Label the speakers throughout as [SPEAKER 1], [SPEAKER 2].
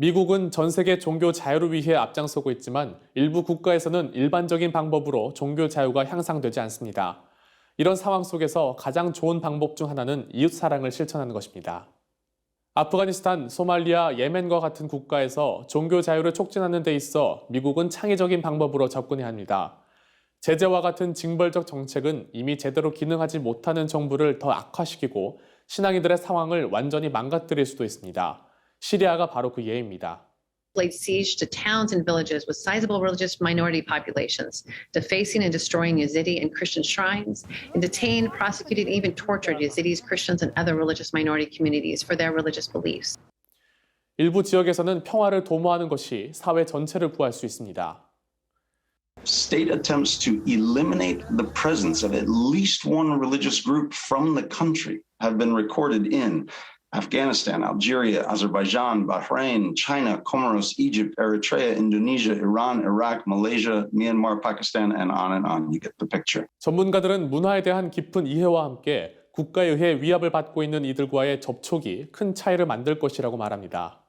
[SPEAKER 1] 미국은 전 세계 종교 자유를 위해 앞장서고 있지만 일부 국가에서는 일반적인 방법으로 종교 자유가 향상되지 않습니다. 이런 상황 속에서 가장 좋은 방법 중 하나는 이웃 사랑을 실천하는 것입니다. 아프가니스탄, 소말리아, 예멘과 같은 국가에서 종교 자유를 촉진하는 데 있어 미국은 창의적인 방법으로 접근해야 합니다. 제재와 같은 징벌적 정책은 이미 제대로 기능하지 못하는 정부를 더 악화시키고 신앙이들의 상황을 완전히 망가뜨릴 수도 있습니다. 시리아가 바로 그 예입니다.
[SPEAKER 2] laid siege to towns and villages with sizable religious minority populations, defacing and destroying Yazidi and Christian shrines, and detained, prosecuted, and even tortured Yazidis, Christians, and other religious minority communities for their religious beliefs.
[SPEAKER 1] 일부 지역에서는 평화를 도모하는 것이 사회 전체를 구할 수 있습니다.
[SPEAKER 3] state attempts to eliminate the presence of at least one religious group from the country have been recorded in Afghanistan, Algeria, Azerbaijan, Bahrain, China, Comoros, Egypt, Eritrea, Indonesia, Iran, Iraq, Malaysia, Myanmar, Pakistan, and on and on. You get the picture.
[SPEAKER 1] 전문가들은 문화에 대한 깊은 이해와 함께 국가에 의해 위압을 받고 있는 이들과의 접촉이 큰 차이를 만들 것이라고 말합니다.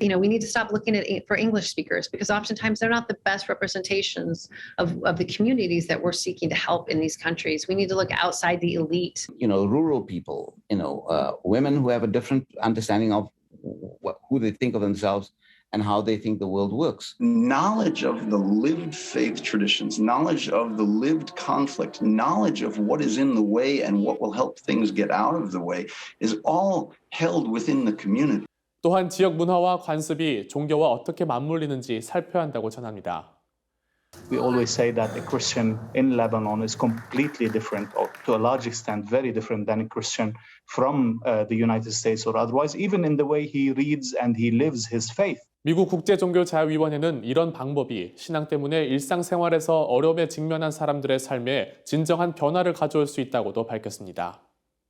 [SPEAKER 2] You know, we need to stop looking at for English speakers because oftentimes they're not the best representations of, of the communities that we're seeking to help in these countries. We need to look outside the elite
[SPEAKER 4] you know, rural people, you know, uh, women who have a different understanding of wh- who they think of themselves and how they think the world works.
[SPEAKER 3] Knowledge of the lived faith traditions, knowledge of the lived conflict, knowledge of what is in the way and what will help things get out of the way is all held within the community.
[SPEAKER 1] 또한 지역 문화와 관습이 종교와 어떻게 맞물리는지 살펴야 한다고 전합니다.
[SPEAKER 5] We always say that a Christian in Lebanon is completely different, or to a large extent, very different than a Christian from uh, the United States or otherwise, even in the way he reads and he lives his faith.
[SPEAKER 1] 미국 국제종교자유위원회는 이런 방법이 신앙 때문에 일상생활에서 어려움에 직면한 사람들의 삶에 진정한 변화를 가져올 수 있다고도 밝혔습니다.